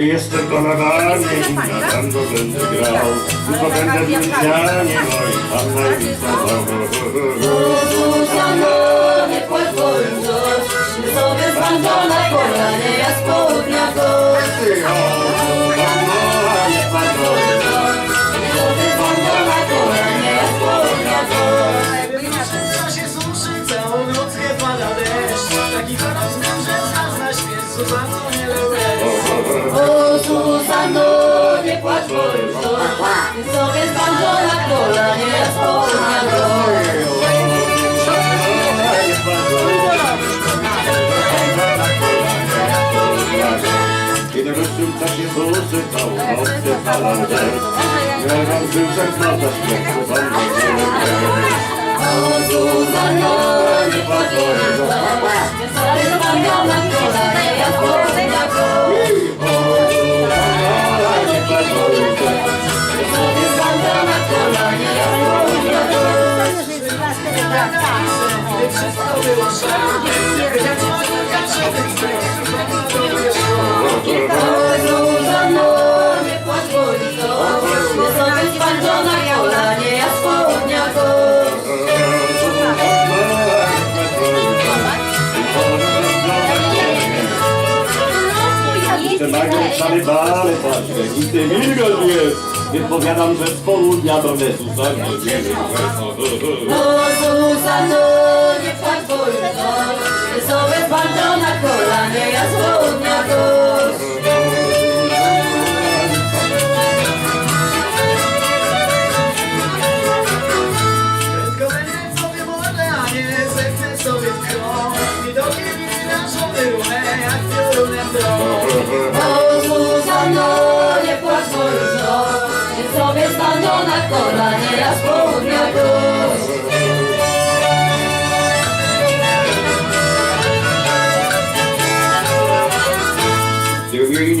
Jestem baladanem i na bando będę grał, tylko będę w Indianie, no i tam całą noc nie pada deszcz. Taki chorob może znać na świat, Zuzanno nie lełeś O Zuzanno, nie płacz wolność, my sobie zbandą na kolanie, ja z gość. Kiedy wrócił takie duży, całą noc nie padał deszcz. Nie mam życzek na patrzcie, i ty wilgoć jest. Więc powiadam, że z południa do lesu zachodzimy. O Zuzanno, nie wolno, my sobie zbandą na kolanie, ja z południa gość. Na kolanie, ja z południa gość.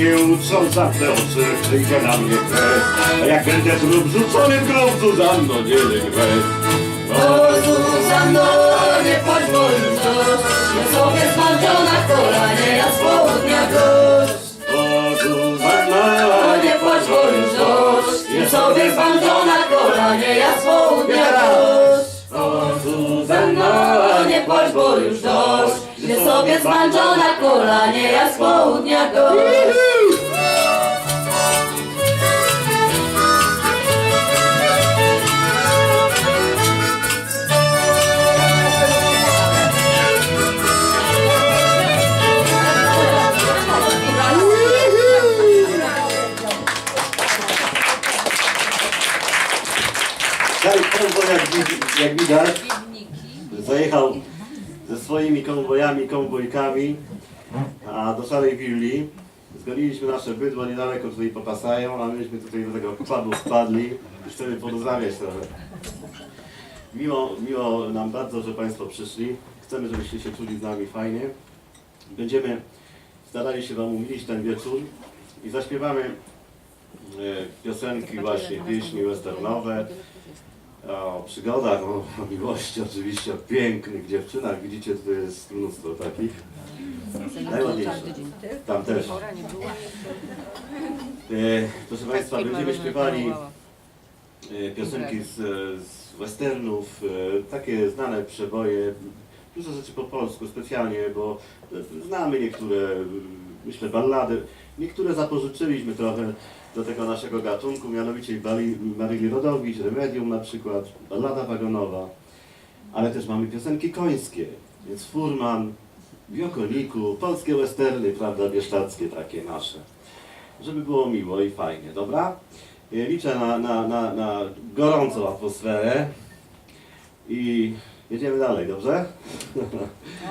Gdy uczą za te oczy, przyjdzie na mnie krew. A jak będę trup rzucony w grób, Zuzanno, nie lękwej. O Zuzanno, nie płacz wolno, my sobie zbandą na kolanie, ja z południa gość. O, Zuzanna, O nie płacz wolność, my sobie zbandą Nie płacz, bo już dość, my sobie zbandą na kolanie, ja z południa gość. Daj jak widać, zajechał ze swoimi konwojami, konwojkami a do Szarej Willi. Zgoniliśmy nasze bydło niedaleko tutaj popasają, a myśmy tutaj do tego padu wpadli i chcemy porozmawiać trochę. Miło, miło nam bardzo, że Państwo przyszli. Chcemy, żebyście się czuli z nami fajnie. Będziemy starali się Wam umilić ten wieczór i zaśpiewamy e, piosenki właśnie, pieśni westernowe, o przygodach, o, o miłości oczywiście, o pięknych dziewczynach. Widzicie, tutaj jest mnóstwo takich. Najładniejsze. Tam też. E, proszę Państwa, będziemy śpiewali e, piosenki z, z westernów, e, takie znane przeboje, dużo rzeczy po polsku specjalnie, bo znamy niektóre, myślę, ballady. Niektóre zapożyczyliśmy trochę do tego naszego gatunku, mianowicie Maryli Rodowicz, Remedium na przykład, ballada wagonowa, ale też mamy piosenki końskie, więc Furman, w Jokoniku, polskie westerny, prawda, bieszczadzkie takie nasze. Żeby było miło i fajnie, dobra? E, Liczę na, na, na, na gorącą atmosferę i jedziemy dalej, dobrze?